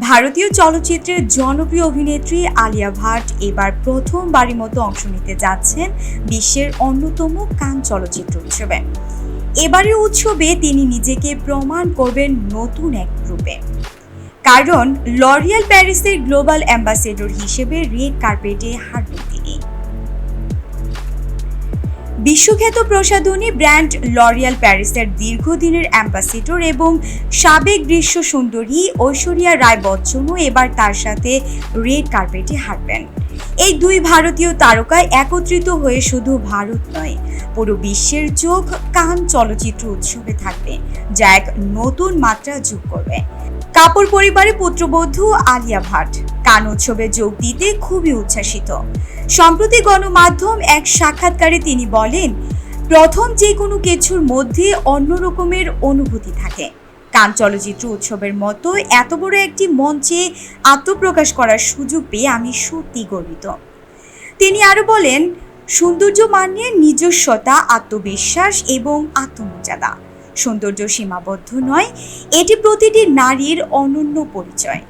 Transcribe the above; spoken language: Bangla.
ভারতীয় চলচ্চিত্রের জনপ্রিয় অভিনেত্রী আলিয়া ভাট এবার প্রথমবারের মতো অংশ নিতে যাচ্ছেন বিশ্বের অন্যতম কান চলচ্চিত্র উৎসবে এবারের উৎসবে তিনি নিজেকে প্রমাণ করবেন নতুন এক রূপে। কারণ লরিয়াল প্যারিসের গ্লোবাল অ্যাম্বাসেডর হিসেবে রেড কার্পেটে হাঁটবেন বিশ্বখ্যাত প্রসাধনী ব্র্যান্ড লরিয়াল প্যারিসের দীর্ঘদিনের অ্যাম্বাসেডর এবং সাবেক দৃশ্য সুন্দরী ঐশ্বরিয়া রায় বচ্চনও এবার তার সাথে রেড কার্পেটে হাঁটবেন। এই দুই ভারতীয় তারকা একত্রিত হয়ে শুধু ভারত নয়, পুরো বিশ্বের চোখ কান চলচ্চিত্র উৎসবে থাকবে, যা এক নতুন মাত্রা যোগ করবে। কাপড় পরিবারে পুত্রবধূ আলিয়া ভাট। কান উৎসবে যোগ দিতে খুবই উচ্ছ্বাসিত। সম্প্রতি গণমাধ্যম এক সাক্ষাৎকারে তিনি বলেন, প্রথম যে কোনো কিছুর মধ্যে অন্য রকমের অনুভূতি থাকে। কান চলচ্চিত্র উৎসবের মতো এত বড় একটি মঞ্চে আত্মপ্রকাশ করার সুযোগ পেয়ে আমি সত্যি গর্বিত। তিনি আরও বলেন, সৌন্দর্য মানে নিজস্বতা, আত্মবিশ্বাস এবং আত্মমর্যাদা। সৌন্দর্য সীমাবদ্ধ নয়, এটি প্রতিটি নারীর অনন্য পরিচয়।